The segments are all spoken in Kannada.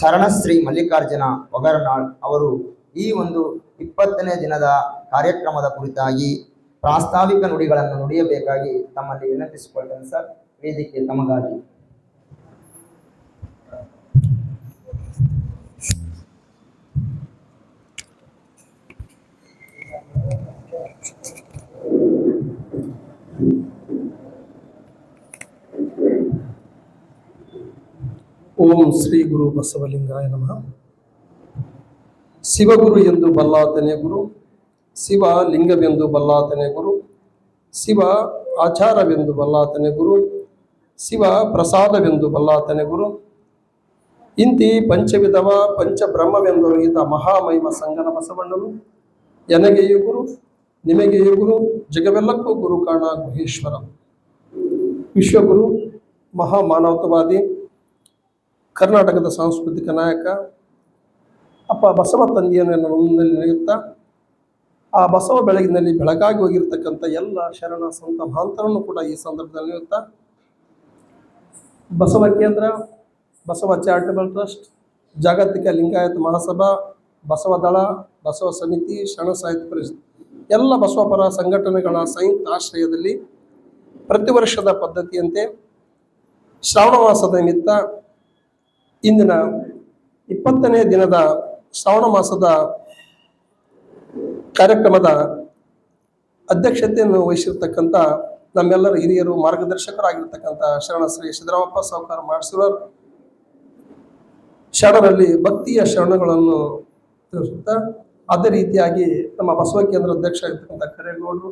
ಶರಣಶ್ರೀ ಮಲ್ಲಿಕಾರ್ಜುನ ಒಗರನಾಳ್ ಅವರು ಈ ಒಂದು ಇಪ್ಪತ್ತನೇ ದಿನದ ಕಾರ್ಯಕ್ರಮದ ಕುರಿತಾಗಿ ಪ್ರಾಸ್ತಾವಿಕ ನುಡಿಗಳನ್ನು ನುಡಿಯಬೇಕಾಗಿ ತಮ್ಮಲ್ಲಿ ವಿನಂತಿಸಿಕೊಳ್ತೇನೆ ಸರ್. ವೇದಿಕೆ ತಮಗಾಗಿ. ಓಂ ಶ್ರೀ ಗುರು ಬಸವಲಿಂಗಾಯ ನಮಃ. ಶಿವಗುರು ಎಂದು ಬಲ್ಲಾತನೇ ಗುರು, ಶಿವ ಲಿಂಗವೆಂದು ಬಲ್ಲಾತನೇ ಗುರು, ಶಿವ ಆಚಾರವೆಂದು ಬಲ್ಲಾತನೇ ಗುರು, ಶಿವ ಪ್ರಸಾದವೆಂದು ಬಲ್ಲಾತನೇ ಗುರು, ಇಂತಿ ಪಂಚವಿಧವ ಪಂಚಬ್ರಹ್ಮವೆಂದು ಈತ ಮಹಾಮಹಿಮ ಸಂಗನ ಬಸವಣ್ಣನು, ಎನಗೆಯು ಗುರು, ನಿಮಗೆಯು ಗುರು, ಜಗವೆಲ್ಲಕ್ಕೂ ಗುರು ಕಾಣ ಗುಹೇಶ್ವರ. ವಿಶ್ವಗುರು, ಮಹಾಮಾನವತವಾದಿ ಕರ್ನಾಟಕದ ಸಾಂಸ್ಕೃತಿಕ ನಾಯಕ, ಅಪ್ಪ ಬಸವ ತಂದೆಯನ್ನು ನನ್ನ ಮುಂದಲ್ಲಿ ನಡೆಯುತ್ತಾ ಆ ಬಸವ ಬೆಳಗಿನಲ್ಲಿ ಬೆಳಗಾಗಿ ಹೋಗಿರ್ತಕ್ಕಂಥ ಎಲ್ಲ ಶರಣ, ಸಂತ, ಮಹಾಂತರನ್ನು ಕೂಡ ಈ ಸಂದರ್ಭದಲ್ಲಿ ನಡೆಯುತ್ತಾ ಬಸವ ಕೇಂದ್ರ, ಬಸವ ಚಾರಿಟಬಲ್ ಟ್ರಸ್ಟ್, ಜಾಗತಿಕ ಲಿಂಗಾಯತ ಮಹಾಸಭಾ, ಬಸವ ದಳ, ಬಸವ ಸಮಿತಿ, ಶರಣ ಸಾಹಿತ್ಯ ಪರಿಷತ್, ಎಲ್ಲ ಬಸವಪರ ಸಂಘಟನೆಗಳ ಸಂಯುಕ್ತ ಆಶ್ರಯದಲ್ಲಿ ಪ್ರತಿ ವರ್ಷದ ಪದ್ಧತಿಯಂತೆ ಶ್ರಾವಣ ಮಾಸದ ನಿಮಿತ್ತ ಇಂದಿನ ಇಪ್ಪತ್ತನೇ ದಿನದ ಶ್ರಾವಣ ಮಾಸದ ಕಾರ್ಯಕ್ರಮದ ಅಧ್ಯಕ್ಷತೆಯನ್ನು ವಹಿಸಿರ್ತಕ್ಕಂಥ ನಮ್ಮೆಲ್ಲರ ಹಿರಿಯರು ಮಾರ್ಗದರ್ಶಕರಾಗಿರ್ತಕ್ಕಂಥ ಶರಣ ಶ್ರೀ ಸಿದ್ದರಾಮಪ್ಪ ಸಾವುಕಾರ ಮಾಡಿಸಿರೋರು ಶರಣರಲ್ಲಿ ಭಕ್ತಿಯ ಶರಣಗಳನ್ನು ತಿಳಿಸುತ್ತಾ, ಅದೇ ರೀತಿಯಾಗಿ ನಮ್ಮ ಬಸವ ಕೇಂದ್ರ ಅಧ್ಯಕ್ಷ ಆಗಿರ್ತಕ್ಕಂಥ ಕರೇಗೌಡರು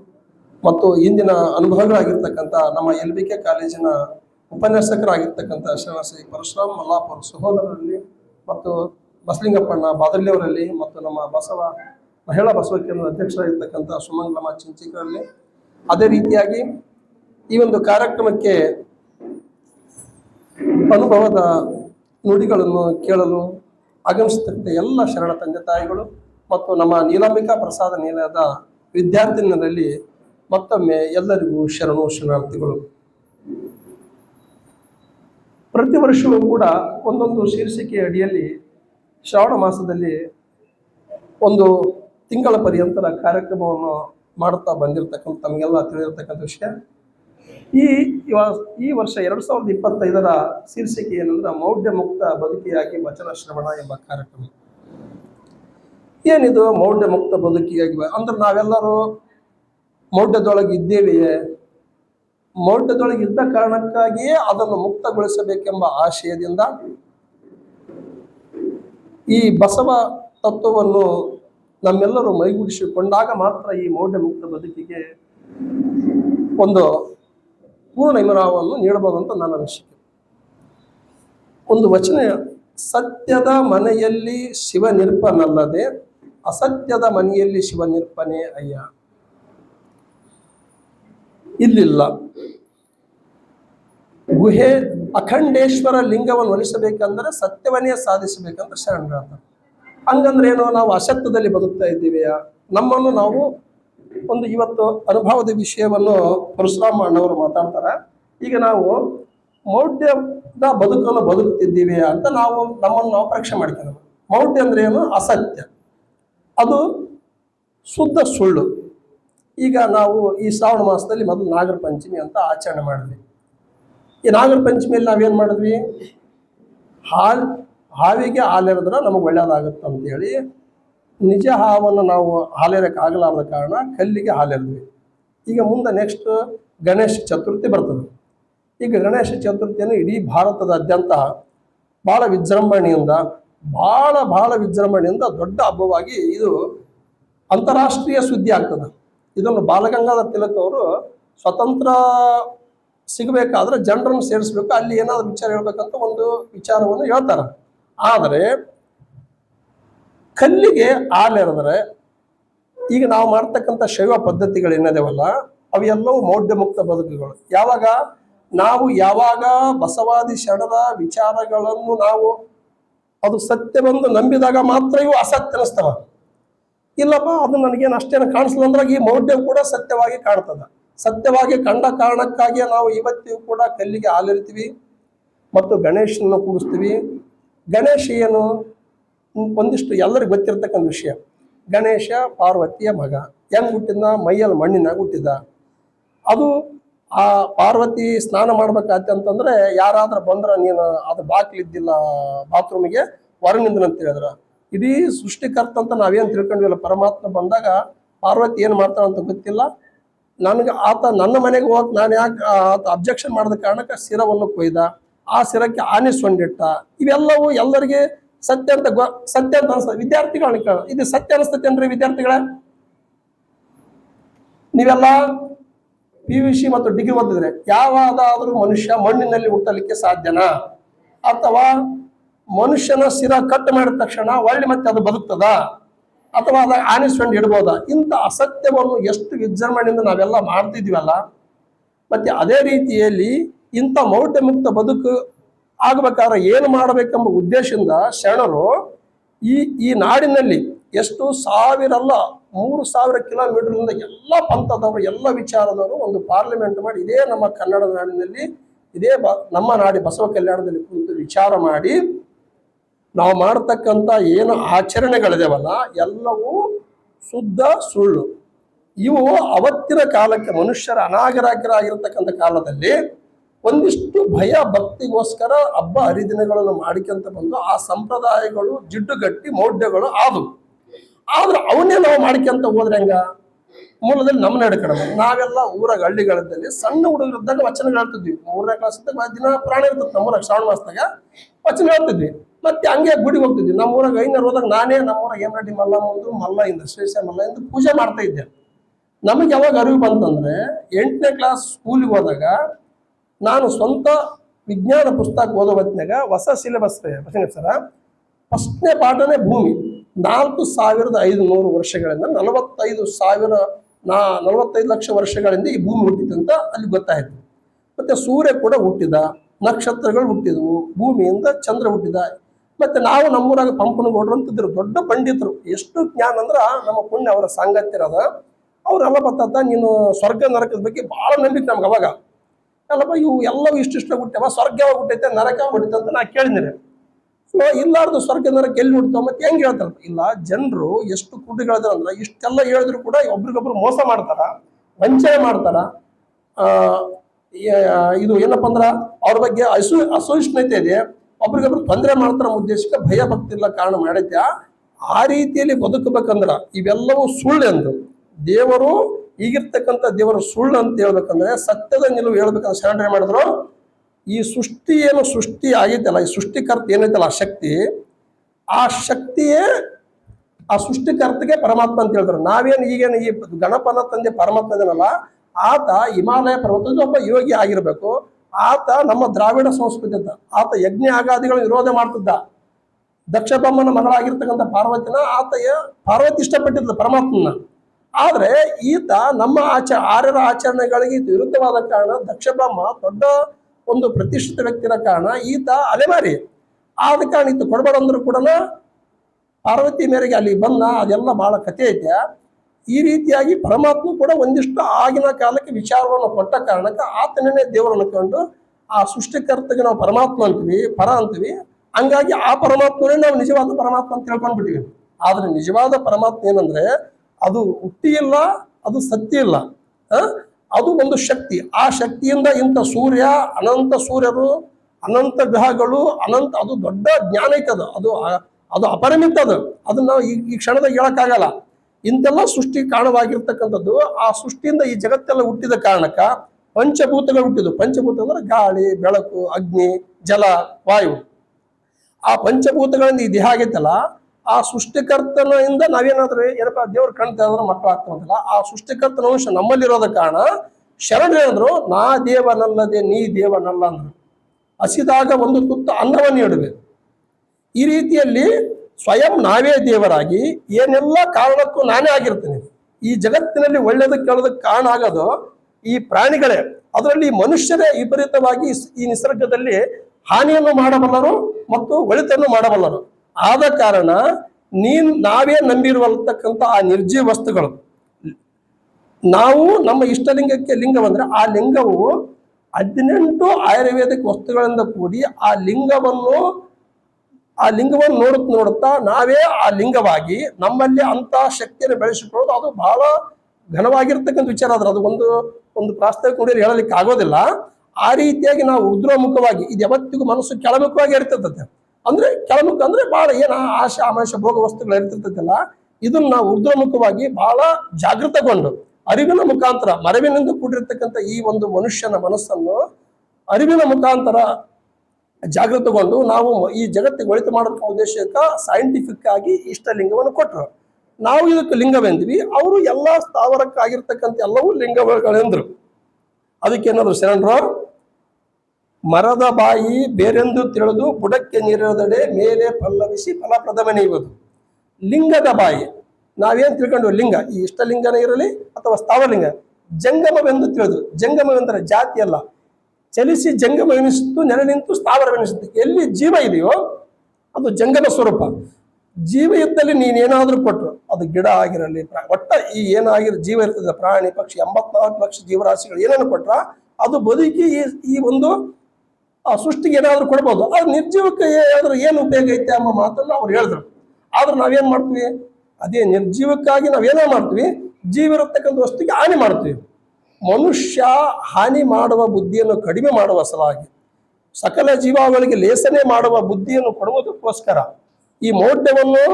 ಮತ್ತು ಇಂದಿನ ಅನುಭವಗಳಾಗಿರ್ತಕ್ಕಂಥ ನಮ್ಮ ಎಲ್ ಬಿ ಕೆ ಕಾಲೇಜಿನ ಉಪನ್ಯಾಸಕರಾಗಿರ್ತಕ್ಕಂಥ ಶ್ರೀನಿವಾಸಿ ಶ್ರೀ ಪರಶುರಾಮ್, ಮಲ್ಲಾಪುರ ಸಹೋದರರಲ್ಲಿ ಮತ್ತು ಬಸಲಿಂಗಪ್ಪಣ್ಣ ಬಾದಲ್ಯವರಲ್ಲಿ ಮತ್ತು ನಮ್ಮ ಬಸವ, ಮಹಿಳಾ ಬಸವ ಕೇಂದ್ರದ ಅಧ್ಯಕ್ಷರಾಗಿರ್ತಕ್ಕಂಥ ಸುಮಂಗಲಮ್ಮ ಚಿಂಚಿಕರಲ್ಲಿ ಅದೇ ರೀತಿಯಾಗಿ ಈ ಒಂದು ಕಾರ್ಯಕ್ರಮಕ್ಕೆ ಅನುಭವದ ನುಡಿಗಳನ್ನು ಕೇಳಲು ಆಗಮಿಸತಕ್ಕಂಥ ಎಲ್ಲ ಶರಣ ತಂದೆ ತಾಯಿಗಳು ಮತ್ತು ನಮ್ಮ ನೀಲಾಂಬಿಕಾ ಪ್ರಸಾದ ನಿಲಯದ ವಿದ್ಯಾರ್ಥಿನಿಯರಲ್ಲಿ ಮತ್ತೊಮ್ಮೆ ಎಲ್ಲರಿಗೂ ಶರಣು ಶರಣಾರ್ಥಿಗಳು. ಪ್ರತಿ ವರ್ಷವೂ ಕೂಡ ಒಂದೊಂದು ಶೀರ್ಷಿಕೆ ಅಡಿಯಲ್ಲಿ ಶ್ರಾವಣ ಮಾಸದಲ್ಲಿ ಒಂದು ತಿಂಗಳ ಪರ್ಯಂತರ ಕಾರ್ಯಕ್ರಮವನ್ನು ಮಾಡುತ್ತಾ ಬಂದಿರತಕ್ಕಂಥ ತಮಗೆಲ್ಲ ತಿಳಿದಿರತಕ್ಕಂಥ ವಿಷಯ. ಈ ಈ ವರ್ಷ ಎರಡು ಸಾವಿರದ ಇಪ್ಪತ್ತೈದರ ಶೀರ್ಷಿಕೆ ಏನಂದ್ರೆ ಮೌಢ್ಯ ಮುಕ್ತ ಬದುಕಿಯಾಗಿ ವಚನ ಶ್ರವಣ ಎಂಬ ಕಾರ್ಯಕ್ರಮ. ಏನಿದು ಮೌಢ್ಯ ಮುಕ್ತ ಬದುಕಿಯಾಗಿ? ಅಂದ್ರೆ ನಾವೆಲ್ಲರೂ ಮೌಢ್ಯದೊಳಗೆ ಇದ್ದೇವೆಯೇ ಮೌಢ್ಯದೊಳಗೆ ಇದ್ದ ಕಾರಣಕ್ಕಾಗಿಯೇ ಅದನ್ನು ಮುಕ್ತಗೊಳಿಸಬೇಕೆಂಬ ಆಶಯದಿಂದ ಈ ಬಸವ ತತ್ವವನ್ನು ನಮ್ಮೆಲ್ಲರೂ ಮೈಗೂಡಿಸಿಕೊಂಡಾಗ ಮಾತ್ರ ಈ ಮೌಢ್ಯ ಮುಕ್ತ ಬದುಕಿಗೆ ಒಂದು ಪೂರ್ಣ ಇಮರಾವನ್ನು ನೀಡಬಹುದು ಅಂತ ನನ್ನ ಅನಿಸಿಕೆ. ಒಂದು ವಚನ, ಸತ್ಯದ ಮನೆಯಲ್ಲಿ ಶಿವ ನಿರ್ಪನಲ್ಲದೆ ಅಸತ್ಯದ ಮನೆಯಲ್ಲಿ ಶಿವ ನಿರ್ಪನೆ ಅಯ್ಯ. ಇಲ್ಲಿಲ್ಲ. ಗುಹೆ ಅಖಂಡೇಶ್ವರ ಲಿಂಗವನ್ನು ಒಲಿಸಬೇಕಂದ್ರೆ ಸತ್ಯವನ್ನೇ ಸಾಧಿಸಬೇಕಂದ್ರೆ ಶರಣರ. ಹಂಗಂದ್ರೆ ಏನೋ ನಾವು ಅಸತ್ಯದಲ್ಲಿ ಬದುಕ್ತಾ ಇದ್ದೀವಿಯಾ ನಮ್ಮನ್ನು ನಾವು ಒಂದು ಇವತ್ತು ಅನುಭವದ ವಿಷಯವನ್ನು ಪರಶುರಾಮ ಅಣ್ಣವರು ಮಾತಾಡ್ತಾರೆ. ಈಗ ನಾವು ಮೌಢ್ಯದ ಬದುಕನ್ನು ಬದುಕುತ್ತಿದ್ದೀವಿ ಅಂತ ನಾವು ನಮ್ಮನ್ನು ನಾವು ಪರೀಕ್ಷೆ ಮಾಡ್ತೀವಿ ಮೌಢ್ಯ ಅಂದ್ರೆ ಏನು ಅಸತ್ಯ. ಅದು ಶುದ್ಧ ಸುಳ್ಳು. ಈಗ ನಾವು ಈ ಶ್ರಾವಣ ಮಾಸದಲ್ಲಿ ಮೊದಲು ನಾಗರ ಪಂಚಮಿ ಅಂತ ಆಚರಣೆ ಮಾಡಿದ್ವಿ. ಈ ನಾಗರ ಪಂಚಮಿಯಲ್ಲಿ ನಾವೇನು ಮಾಡಿದ್ವಿ? ಹಾಲ್, ಹಾವಿಗೆ ಹಾಲೆರೆದ್ರೆ ನಮಗೆ ಒಳ್ಳೇದಾಗುತ್ತೆ ಅಂತೇಳಿ ನಿಜ ಹಾವನ್ನು ನಾವು ಹಾಲೆರಕ್ಕೆ ಆಗಲಾರದ ಕಾರಣ ಕಲ್ಲಿಗೆ ಹಾಲೆರೆದ್ವಿ. ಈಗ ಮುಂದೆ ನೆಕ್ಸ್ಟ್ ಗಣೇಶ ಚತುರ್ಥಿ ಬರ್ತದೆ. ಈಗ ಗಣೇಶ ಚತುರ್ಥಿಯನ್ನು ಇಡೀ ಭಾರತದಾದ್ಯಂತ ಭಾಳ ವಿಜೃಂಭಣೆಯಿಂದ ಭಾಳ ಭಾಳ ವಿಜೃಂಭಣೆಯಿಂದ ದೊಡ್ಡ ಹಬ್ಬವಾಗಿ ಇದು ಅಂತಾರಾಷ್ಟ್ರೀಯ ಸುದ್ದಿ ಆಗ್ತದೆ. ಇದನ್ನು ಬಾಲಗಂಗಾಧರ ತಿಲಕ್ ಅವರು ಸ್ವತಂತ್ರ ಸಿಗಬೇಕಾದ್ರೆ ಜನರನ್ನು ಸೇರಿಸ್ಬೇಕು. ಅಲ್ಲಿ ಏನಾದ್ರು ವಿಚಾರ ಹೇಳ್ಬೇಕಂತ ಒಂದು ವಿಚಾರವನ್ನು ಹೇಳ್ತಾರೆ. ಆದರೆ ಕಲ್ಲಿಗೆ ಹಾಲೆರೆದ್ರೆ ಈಗ ನಾವು ಮಾಡ್ತಕ್ಕಂಥ ಶೈವ ಪದ್ಧತಿಗಳು ಏನಿದೆವಲ್ಲ, ಅವೆಲ್ಲವೂ ಮೌಢ್ಯಮುಕ್ತ ಬದುಕುಗಳು. ಯಾವಾಗ? ನಾವು ಯಾವಾಗ ಬಸವಾದಿ ಶರಣರ ವಿಚಾರಗಳನ್ನು ನಾವು ಅದು ಸತ್ಯವೆಂದು ನಂಬಿದಾಗ ಮಾತ್ರ ಇವು ಅಸತ್ಯ ಅನಿಸ್ತವ. ಇಲ್ಲಪ್ಪ, ಅದು ನನಗೇನು ಅಷ್ಟೇನು ಕಾಣಿಸಲ್ಲ ಅಂದ್ರೆ ಈ ಮೌಢ್ಯ ಕೂಡ ಸತ್ಯವಾಗಿ ಕಾಣ್ತದ. ಸತ್ಯವಾಗಿ ಕಂಡ ಕಾರಣಕ್ಕಾಗಿಯೇ ನಾವು ಇವತ್ತಿಗೂ ಕೂಡ ಕಲ್ಲಿಗೆ ಹಾಲಿರ್ತೀವಿ ಮತ್ತು ಗಣೇಶನ ಕೂಡಿಸ್ತೀವಿ ಗಣೇಶ ಏನು? ಒಂದಿಷ್ಟು ಎಲ್ಲರಿಗೂ ಗೊತ್ತಿರ್ತಕ್ಕಂಥ ವಿಷಯ. ಗಣೇಶ ಪಾರ್ವತಿಯ ಮಗ. ಹೆಂಗ್ ಹುಟ್ಟಿದ ಮೈಯಲ್ಲಿ ಮಣ್ಣಿನಾಗ ಹುಟ್ಟಿದ. ಅದು ಆ ಪಾರ್ವತಿ ಸ್ನಾನ ಮಾಡ್ಬೇಕಾಯ್ತು ಅಂತಂದ್ರೆ ಯಾರಾದ್ರೂ ಬಂದ್ರೆ ನೀನು ಅದು ಬಾಕ್ಲಿದ್ದಿಲ್ಲ ಬಾತ್ರೂಮಿಗೆ ಹೊರ ನಿಂದ್ರಂತ ಹೇಳಿದ್ರ. ಇಡೀ ಸೃಷ್ಟಿಕರ್ತ ಅಂತ ನಾವೇನು ತಿಳ್ಕೊಂಡಿಲ್ಲ ಪರಮಾತ್ಮ ಬಂದಾಗ ಪಾರ್ವತಿ ಏನು ಮಾಡ್ತಾನೆ ಅಂತ ಗೊತ್ತಿಲ್ಲ. ನನಗೆ ಆತ ನನ್ನ ಮನೆಗೆ ಹೋಗಿ ನಾನು ಯಾಕೆ ಆತ ಅಬ್ಜೆಕ್ಷನ್ ಮಾಡಿದ ಕಾರಣಕ್ಕೆ ಶಿರವನ್ನು ಕೊಯ್ದ. ಆ ಶಿರಕ್ಕೆ ಆನೆ ಸೊಂಡಿಟ್ಟ ಇವೆಲ್ಲವೂ ಎಲ್ಲರಿಗೆ ಸತ್ಯ ಅಂತ ಗೊ, ಸತ್ಯ ಅಂತ ಅನಿಸ್ತದೆ ವಿದ್ಯಾರ್ಥಿಗಳನ್ನ ಇದು ಸತ್ಯ ಅನಿಸ್ತೈತೇನ್ರಿ ವಿದ್ಯಾರ್ಥಿಗಳ? ನೀವೆಲ್ಲ ಪಿ ವಿ ಸಿ ಮತ್ತು ಡಿಗ್ರಿ ಓದಿದ್ರೆ ಯಾವಾದಾದ್ರೂ ಮನುಷ್ಯ ಮಣ್ಣಿನಲ್ಲಿ ಹುಟ್ಟಲಿಕ್ಕೆ ಸಾಧ್ಯನಾ? ಅಥವಾ ಮನುಷ್ಯನ ಸಿರ ಕಟ್ ಮಾಡಿದ ತಕ್ಷಣ ಒಳ್ಳೆ ಮತ್ತೆ ಅದು ಬದುಕ್ತದ? ಅಥವಾ ಅದ ಆನಿಸ್ಕೊಂಡು ಇಡ್ಬೋದ? ಇಂಥ ಅಸತ್ಯವನ್ನು ಎಷ್ಟು ವಿಜೃಂಭಣೆಯಿಂದ ನಾವೆಲ್ಲ ಮಾಡ್ತಿದ್ವಲ್ಲ ಮತ್ತೆ ಅದೇ ರೀತಿಯಲ್ಲಿ ಇಂಥ ಮೌಢ್ಯ ಮುಕ್ತ ಬದುಕು ಆಗಬೇಕಾದ್ರೆ ಏನು ಮಾಡಬೇಕೆಂಬ ಉದ್ದೇಶದಿಂದ ಶರಣರು ಈ ಈ ನಾಡಿನಲ್ಲಿ ಎಷ್ಟು ಸಾವಿರಲ್ಲ, ಮೂರು ಸಾವಿರ ಕಿಲೋಮೀಟರ್ನಿಂದ ಎಲ್ಲ ಪಂಥದವರು, ಎಲ್ಲ ವಿಚಾರದವರು ಒಂದು ಪಾರ್ಲಿಮೆಂಟ್ ಮಾಡಿ ಇದೇ ನಮ್ಮ ಕನ್ನಡ ನಾಡಿನಲ್ಲಿ, ಇದೇ ಬ, ನಮ್ಮ ನಾಡಿ ಬಸವ ಕಲ್ಯಾಣದಲ್ಲಿ ಕುಂತು ವಿಚಾರ ಮಾಡಿ ನಾವು ಮಾಡ್ತಕ್ಕಂಥ ಏನು ಆಚರಣೆಗಳಿದೆವಲ್ಲ, ಎಲ್ಲವೂ ಶುದ್ಧ ಸುಳ್ಳು. ಇವು ಅವತ್ತಿನ ಕಾಲಕ್ಕೆ ಮನುಷ್ಯರ ಅನಾಗರಾಗರಾಗಿರ್ತಕ್ಕಂಥ ಕಾಲದಲ್ಲಿ ಒಂದಿಷ್ಟು ಭಯ ಭಕ್ತಿಗೋಸ್ಕರ ಹಬ್ಬ ಹರಿದಿನಗಳನ್ನು ಮಾಡಿಕೊಂತ ಬಂದು ಆ ಸಂಪ್ರದಾಯಗಳು, ಜಿಡ್ಡುಗಟ್ಟಿ ಮೌಢ್ಯಗಳು ಆದವು. ಆದ್ರೆ ಅವನ್ನೇ ನಾವು ಮಾಡ್ಕೊಂತ ಹೋದ್ರೆ ಹೆಂಗ? ಮೂಲದಲ್ಲಿ ನಮ್ಮ ನಡೆ ಕಡಿಮೆ. ನಾವೆಲ್ಲ ಊರ ಹಳ್ಳಿಗಳಲ್ಲಿ ಸಣ್ಣ ಹುಡುಗರಿದ್ದಾಗ ವಚನಗಳು ಹೇಳ್ತಿದ್ವಿ. ಮೂರನೇ ಕ್ಲಾಸ್ ಇದ್ದಾಗ ದಿನ ಪ್ರಾಣ ಇರ್ತದೆ ನಮ್ಮೂರ ಶ್ರಾವಣ ಮಾಸದಾಗ. ವಚನ ಹೇಳ್ತಿದ್ವಿ ಮತ್ತೆ ಹಂಗೆ ಗುಡಿಗೆ ಹೋಗ್ತಿದ್ವಿ. ನಮ್ಮೂರಾಗ ಐನೂರು ಹೋದಾಗ ನಾನೇ ನಮ್ಮೂರಾಗ ಹೇಮರೆಡ್ಡಿ ಮಲ್ಲ ಒಂದು ಮಲ್ಲ ಇಂದ ಶ್ರೇಷ್ಠ ಮಲ್ಲ ಇಂದ ಪೂಜೆ ಮಾಡ್ತಾ ಇದ್ದೆ. ನಮಗೆ ಯಾವಾಗ ಅರಿವು ಬಂತಂದ್ರೆ ಎಂಟನೇ ಕ್ಲಾಸ್ ಸ್ಕೂಲಿಗೆ ಹೋದಾಗ ನಾನು ಸ್ವಂತ ವಿಜ್ಞಾನ ಪುಸ್ತಕ ಓದೋ ಹೊತ್ತಿನಾಗ ಹೊಸ ಸಿಲೆಬಸ್ ಸರ, ಫಸ್ಟ್ನೇ ಪಾಠನೇ ಭೂಮಿ. ನಾಲ್ಕು ಸಾವಿರದ ಐದು ನೂರು ವರ್ಷಗಳಿಂದ ನಲವತ್ತೈದು ಸಾವಿರ, ನಾ, ನಲವತ್ತೈದು ಲಕ್ಷ ವರ್ಷಗಳಿಂದ ಈ ಭೂಮಿ ಹುಟ್ಟಿದಂತ ಅಲ್ಲಿ ಗೊತ್ತಾಯ್ತು. ಮತ್ತೆ ಸೂರ್ಯ ಕೂಡ ಹುಟ್ಟಿದ. ನಕ್ಷತ್ರಗಳು ಹುಟ್ಟಿದವು. ಭೂಮಿಯಿಂದ ಚಂದ್ರ ಹುಟ್ಟಿದ. ಮತ್ತೆ ನಾವು ನಮ್ಮೂರಾಗ ಪಂಪನಗೌಡರು ಅಂತಿದ್ರು. ದೊಡ್ಡ ಪಂಡಿತರು. ಎಷ್ಟು ಜ್ಞಾನ ಅಂದ್ರೆ ನಮ್ಮ ಪುಣ್ಯ ಅವರ ಸಾಂಗತ್ಯರದ ಅವರೆಲ್ಲ ಬತ್ತ ನೀನು ಸ್ವರ್ಗ ನರಕದ ಬಗ್ಗೆ ಬಹಳ ನಂಬಿಕೆ ನಮ್ಗೆ ಅವಾಗ. ಅಲ್ಲಪ್ಪ, ಇವು ಎಲ್ಲವೂ ಇಷ್ಟಿಷ್ಟ ಹುಟ್ಟ್ಯಾವ. ಸ್ವರ್ಗ ಹುಟ್ಟೈತೆ, ನರಕ ಹುಟ್ಟೈತೆ ಅಂತ ನಾ ಕೇಳಿದ್ರೆ ಸೊ, ಇಲ್ಲಾರ್ದು ಸ್ವರ್ಗ ನರಕ ಎಲ್ಲಿ ಹುಡ್ತಾವ ಮತ್ತೆ ಹೆಂಗೆ ಹೇಳ್ತಾರಪ್ಪ ಇಲ್ಲ, ಜನರು ಎಷ್ಟು ಕುಟಿಗಳಿದಾರೆ ಅಂದ್ರೆ ಇಷ್ಟೆಲ್ಲ ಹೇಳಿದ್ರು ಕೂಡ ಒಬ್ರಿಗೊಬ್ರು ಮೋಸ ಮಾಡ್ತಾರ, ವಂಚನೆ ಮಾಡ್ತಾರ. ಇದು ಏನಪ್ಪ ಅಂದ್ರೆ ಅವ್ರ ಬಗ್ಗೆ ಅಸು, ಅಸಹಿಷ್ಣುತೆ ಇದೆ. ಒಬ್ರಿಗೊಬ್ರು ತೊಂದರೆ ಮಾಡ್ತಾರ ಉದ್ದೇಶಕ್ಕೆ ಭಯ ಭಕ್ತಿ ಇಲ್ಲ ಕಾರಣ ಮಾಡೈತೆ ಆ ರೀತಿಯಲ್ಲಿ ಬದುಕಬೇಕಂದ್ರ ಇವೆಲ್ಲವೂ ಸುಳ್ಳು ಎಂದು. ದೇವರು ಈಗಿರ್ತಕ್ಕಂಥ ದೇವರು ಸುಳ್ಳು ಅಂತ ಹೇಳ್ಬೇಕಂದ್ರೆ ಸತ್ಯದ ನಿಲುವು ಹೇಳ್ಬೇಕಂದ್ರೆ ಶರಣೆ ಮಾಡಿದ್ರು. ಈ ಸೃಷ್ಟಿ ಏನು ಸೃಷ್ಟಿ ಆಗೈತಲ್ಲ ಈ ಸೃಷ್ಟಿಕರ್ತ ಏನೈತಲ್ಲ, ಆ ಶಕ್ತಿ, ಆ ಶಕ್ತಿಯೇ ಆ ಸೃಷ್ಟಿಕರ್ತಗೆ ಪರಮಾತ್ಮ ಅಂತ ಹೇಳಿದ್ರು ನಾವೇನು ಈಗೇನು ಈ ಗಣಪನ ತಂದೆ ಪರಮಾತ್ಮ ಇದನ್ನಲ್ಲ ಆತ ಹಿಮಾಲಯ ಪರ್ವತದ ಒಬ್ಬ ಯೋಗಿ ಆಗಿರ್ಬೇಕು. ಆತ ನಮ್ಮ ದ್ರಾವಿಡ ಸಂಸ್ಕೃತಿ ಅಂತ. ಆತ ಯಜ್ಞ ಆಗಾದಿಗಳು ವಿರೋಧ ಮಾಡ್ತಿದ್ದ. ದಕ್ಷ ಬ್ರಹ್ಮನ ಮಗಳಾಗಿರ್ತಕ್ಕಂಥ ಪಾರ್ವತಿನ ಆತ ಯ- ಪಾರ್ವತಿ ಇಷ್ಟಪಟ್ಟಿದ್ದ ಪರಮಾತ್ಮನ ಆದರೆ ಈತ ನಮ್ಮ ಆಚ, ಆರ್ಯರ ಆಚರಣೆಗಳಿಗೆ ವಿರುದ್ಧವಾದ ಕಾರಣ ದಕ್ಷ ಬ್ರಹ್ಮ ದೊಡ್ಡ ಒಂದು ಪ್ರತಿಷ್ಠಿತ ವ್ಯಕ್ತಿಯ ಕಾರಣ ಈತ ಅಲೆಮಾರಿ. ಆದ ಕಾರಣ ಈತ ಕೊಡಬೇಡ ಅಂದ್ರೂ ಕೂಡ ಪಾರ್ವತಿ ಮೇರೆಗೆ ಅಲ್ಲಿ ಬಂದ ಅದೆಲ್ಲ ಬಹಳ ಕಥೆ ಐತೆ. ಈ ರೀತಿಯಾಗಿ ಪರಮಾತ್ಮ ಕೂಡ ಒಂದಿಷ್ಟು ಆಗಿನ ಕಾಲಕ್ಕೆ ವಿಚಾರವನ್ನು ಕೊಟ್ಟ ಕಾರಣಕ್ಕೆ ಆತನೇ ದೇವರನ್ನು ಕಂಡು ಆ ಸೃಷ್ಟಿಕರ್ತಗೆ ನಾವು ಪರಮಾತ್ಮ ಅಂತೀವಿ, ಪರ ಅಂತೀವಿ. ಹಂಗಾಗಿ ಆ ಪರಮಾತ್ಮನೇ ನಾವು ನಿಜವಾದ ಪರಮಾತ್ಮ ಅಂತ ತಿಳ್ಕೊಂಡ್ಬಿಟ್ಟಿವಿ. ಆದರೆ ನಿಜವಾದ ಪರಮಾತ್ಮ ಏನಂದ್ರೆ ಅದು ಹುಟ್ಟಿ ಇಲ್ಲ, ಅದು ಸತ್ಯ ಇಲ್ಲ? ಅದು ಒಂದು ಶಕ್ತಿ. ಆ ಶಕ್ತಿಯಿಂದ ಇಂಥ ಸೂರ್ಯ, ಅನಂತ ಸೂರ್ಯರು, ಅನಂತ ಗ್ರಹಗಳು, ಅನಂತ ಅದು ದೊಡ್ಡ ಜ್ಞಾನ ಐತದ ಅದು ಅದು ಅಪರಿಮಿತ ಅದು. ಅದನ್ನ ನಾವು ಈ ಕ್ಷಣದಾಗ ಹೇಳಕ್ಕಾಗಲ್ಲ. ಇಂತೆಲ್ಲ ಸೃಷ್ಟಿ ಕಾರಣವಾಗಿರ್ತಕ್ಕಂಥದ್ದು, ಆ ಸೃಷ್ಟಿಯಿಂದ ಈ ಜಗತ್ತೆಲ್ಲ ಹುಟ್ಟಿದ ಕಾರಣಕ್ಕ ಪಂಚಭೂತಗಳು ಹುಟ್ಟಿದ್ವು. ಪಂಚಭೂತ ಅಂದ್ರೆ ಗಾಳಿ, ಬೆಳಕು, ಅಗ್ನಿ, ಜಲ, ವಾಯು. ಆ ಪಂಚಭೂತಗಳಿಂದ ಈ ದೇಹ ಆಗೈತಲ್ಲ, ಆ ಸೃಷ್ಟಿಕರ್ತನಿಂದ ನಾವೇನಾದ್ರೆ, ಏನಪ್ಪ, ದೇವ್ರ ಕಾಣ್ತಾ ಇದ್ರೆ ಮಕ್ಕಳು ಆಗ್ತಾವಂತಲ್ಲ ಆ ಸೃಷ್ಟಿಕರ್ತನ ಅಂಶ ನಮ್ಮಲ್ಲಿರೋದ ಕಾರಣ ಶರಣ ಅಂದ್ರು ನಾ ದೇವನಲ್ಲದೆ ನೀ ದೇವನಲ್ಲ ಅಂದ್ರು. ಹಸಿದಾಗ ಒಂದು ತುತ್ತು ಅನ್ನವನ್ನು ನೀಡಬೇಕು. ಈ ರೀತಿಯಲ್ಲಿ ಸ್ವಯಂ ನಾವೇ ದೇವರಾಗಿ ಏನೆಲ್ಲ ಕಾರಣಕ್ಕೂ ನಾನೇ ಆಗಿರ್ತೇನೆ ಈ ಜಗತ್ತಿನಲ್ಲಿ ಒಳ್ಳೆಯದಕ್ಕೆ ಕೇಳೋದಕ್ಕೆ ಕಾರಣ ಆಗೋದು ಈ ಪ್ರಾಣಿಗಳೇ, ಅದರಲ್ಲಿ ಮನುಷ್ಯರೇ ವಿಪರೀತವಾಗಿ ಈ- ನಿಸರ್ಗದಲ್ಲಿ ಹಾನಿಯನ್ನು ಮಾಡಬಲ್ಲರು ಮತ್ತು ಒಳಿತನ್ನು ಮಾಡಬಲ್ಲರು. ಆದ ಕಾರಣ ನೀನ್ ನಾವೇ ನಂಬಿರುವಂತಕ್ಕಂಥ ಆ ನಿರ್ಜೀವ ವಸ್ತುಗಳು. ನಾವು ನಮ್ಮ ಇಷ್ಟಲಿಂಗಕ್ಕೆ ಲಿಂಗವಂದ್ರೆ ಆ ಲಿಂಗವು ಹದಿನೆಂಟು ಆಯುರ್ವೇದಿಕ್ ವಸ್ತುಗಳಿಂದ ಕೂಡಿ ಆ ಲಿಂಗವನ್ನು ಆ ಲಿಂಗವನ್ನು ನೋಡುತ್ತ ನೋಡುತ್ತಾ ನಾವೇ ಆ ಲಿಂಗವಾಗಿ ನಮ್ಮಲ್ಲಿ ಅಂತ ಶಕ್ತಿಯನ್ನು ಬೆಳೆಸಿಕೊಳ್ಳೋದು ಅದು ಬಹಳ ಘನವಾಗಿರ್ತಕ್ಕಂಥ ವಿಚಾರ. ಆದ್ರೆ ಅದು ಒಂದು ಒಂದು ಪ್ರಾಸ್ತಾವಿಕ ನೋಡಿ ಹೇಳಲಿಕ್ಕೆ ಆಗೋದಿಲ್ಲ. ಆ ರೀತಿಯಾಗಿ ನಾವು ಉದ್ರೋಮುಖವಾಗಿ, ಇದು ಯಾವತ್ತಿಗೂ ಮನಸ್ಸು ಕೆಳಮುಖವಾಗಿ ಇರ್ತದಂತೆ ಅಂದ್ರೆ ಕೆಳಮುಖ ಅಂದ್ರೆ ಬಹಳ ಏನ ಆಶೆ, ಆಮಾಶ, ಭೋಗ ವಸ್ತುಗಳು ಇರ್ತಿರ್ತದಲ್ಲ ಇದನ್ನ ನಾವು ಉದ್ರಮುಖವಾಗಿ ಬಹಳ ಜಾಗೃತಗೊಂಡು, ಅರಿವಿನ ಮುಖಾಂತರ, ಮರವಿನಿಂದ ಕೂಡಿರ್ತಕ್ಕಂಥ ಈ ಒಂದು ಮನುಷ್ಯನ ಮನಸ್ಸನ್ನು ಅರಿವಿನ ಮುಖಾಂತರ ಜಾಗೃತಗೊಂಡು ನಾವು ಈ ಜಗತ್ತಿಗೆ ಒಳಿತು ಮಾಡಬೇಕು ಉದ್ದೇಶಕ್ಕೆ ಸೈಂಟಿಫಿಕ್ ಆಗಿ ಇಷ್ಟಲಿಂಗವನ್ನು ಕೊಟ್ಟರು ನಾವು ಇದಕ್ಕೆ ಲಿಂಗವೆಂದ್ವಿ, ಅವರು ಎಲ್ಲ ಸ್ಥಾವರಕ್ಕಾಗಿರ್ತಕ್ಕಂಥ ಎಲ್ಲವೂ ಲಿಂಗಗಳೆಂದ್ರು. ಅದಕ್ಕೆ ಏನಾದ್ರು ಶರಣರು, ಮರದ ಬಾಯಿ ಬೇರೆಂದು ತಿಳಿದು ಬುಡಕ್ಕೆ ನೀರದಡೆ ಮೇಲೆ ಪಲ್ಲವಿಸಿ ಫಲಪ್ರದಮ ನೀಯುವುದು ಲಿಂಗದ ಬಾಯಿ, ನಾವೇನು ತಿಳ್ಕೊಂಡು ಲಿಂಗ, ಈ ಇಷ್ಟಲಿಂಗನೇ ಇರಲಿ ಅಥವಾ ಸ್ಥಾವರಲಿಂಗ, ಜಂಗಮವೆಂದು ತಿಳಿದು, ಜಂಗಮವೆಂದರೆ ಜಾತಿ ಅಲ್ಲ ಚಲಿಸಿ ಜಂಗಮವೆನಿಸಿತು ನೆಲೆ ನಿಂತು ಸ್ಥಾವರವೆನಿಸುತ್ತೆ ಎಲ್ಲಿ ಜೀವ ಇದೆಯೋ ಅದು ಜಂಗಮ ಸ್ವರೂಪ. ಜೀವ ಇದ್ದಲ್ಲಿ ನೀನೇನಾದರೂ ಕೊಟ್ಟರು ಅದು ಗಿಡ ಆಗಿರಲಿ ಒಟ್ಟ ಈ ಏನಾಗಿರೋ, ಜೀವ ಇರ್ತದೆ, ಪ್ರಾಣಿ, ಪಕ್ಷಿ, ಎಂಬತ್ನಾಲ್ಕು ಲಕ್ಷ ಜೀವರಾಶಿಗಳು ಏನೇನು ಕೊಟ್ರ, ಅದು ಬದುಕಿ ಈ ಈ ಒಂದು ಸೃಷ್ಟಿಗೆ ಏನಾದರೂ ಕೊಡ್ಬೋದು. ಅದು ನಿರ್ಜೀವಕ್ಕೆ ಏನಾದ್ರೂ ಏನು ಉಪಯೋಗ ಐತೆ ಎಂಬ ಮಾತನ್ನು ಅವ್ರು ಹೇಳಿದ್ರು. ಆದ್ರೆ ನಾವೇನು ಮಾಡ್ತೀವಿ? ಅದೇ ನಿರ್ಜೀವಕ್ಕಾಗಿ ನಾವೇನೋ ಮಾಡ್ತೀವಿ? ಜೀವ ಇರತಕ್ಕಂಥ ವಸ್ತುಗೆ ಹಾನಿ ಮಾಡ್ತೀವಿ. ಮನುಷ್ಯ ಹಾನಿ ಮಾಡುವ ಬುದ್ಧಿಯನ್ನು ಕಡಿಮೆ ಮಾಡುವ ಸಲುವಾಗಿ ಸಕಲ ಜೀವಾವಳಿಗೆ ಲೇಸನೆ ಮಾಡುವ ಬುದ್ಧಿಯನ್ನು ಕೊಡುವುದಕ್ಕೋಸ್ಕರ ಈ ಮೌಢ್ಯವನ್ನು